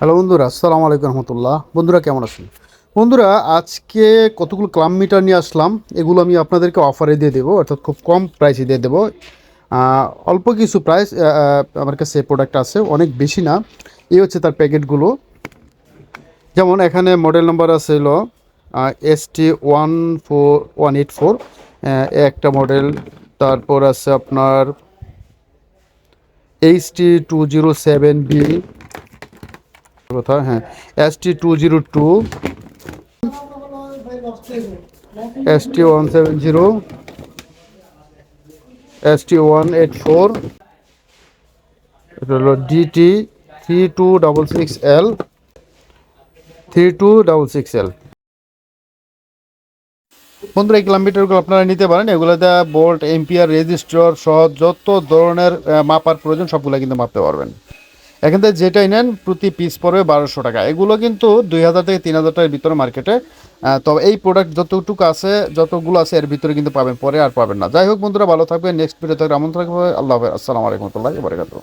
Hello বন্ধুরা, আসসালামু আলাইকুম রহমতুল্লাহ। বন্ধুরা, কেমন আছেন? বন্ধুরা, আজকে কতগুলো ক্লাম মিটার নিয়ে আসলাম, এগুলো আমি আপনাদেরকে অফারে দিয়ে দেবো, অর্থাৎ খুব কম প্রাইসে দিয়ে দেবো। অল্প কিছু প্রাইস আমার কাছে প্রোডাক্ট আছে, অনেক বেশি না, এই হচ্ছে তার প্যাকেটগুলো। যেমন এখানে মডেল নাম্বার আছে হলো S T one four one eight four একটা মডেল তারপর আছে আপনার H T two zero seven B কথা হ্যাঁ। S T two zero two S T one seven zero S T one eight four এটা হলো D T three two double six L three two double six L বন্ধুরা, এই কিলোমিটারগুলো আপনারা নিতে পারেন। এগুলোতে বোল্ট এম্পিয়ার রেজিস্টার সহ যত ধরনের মাপার প্রয়োজন, সবগুলো কিন্তু মাপতে পারবেন। এখান থেকে যেটাই নেন প্রতি পিস পড়বে বারোশো টাকা। এগুলো কিন্তু দুই হাজার থেকে তিন হাজার টাকার ভিতরে মার্কেটে তবে এই প্রোডাক্ট যতটুকু আছে, যতগুলো আছে, এর ভিতরে কিন্তু পাবেন, পরে আর পাবেন না। যাই হোক বন্ধুরা, ভালো থাকবে নেক্সট ভিডিও থাকবে আমন্ত্রণ থাকবে। আল্লাহ আসসালামু আলাইকুম রহমতুল্লাহি ওয়া বারাকাতুহু।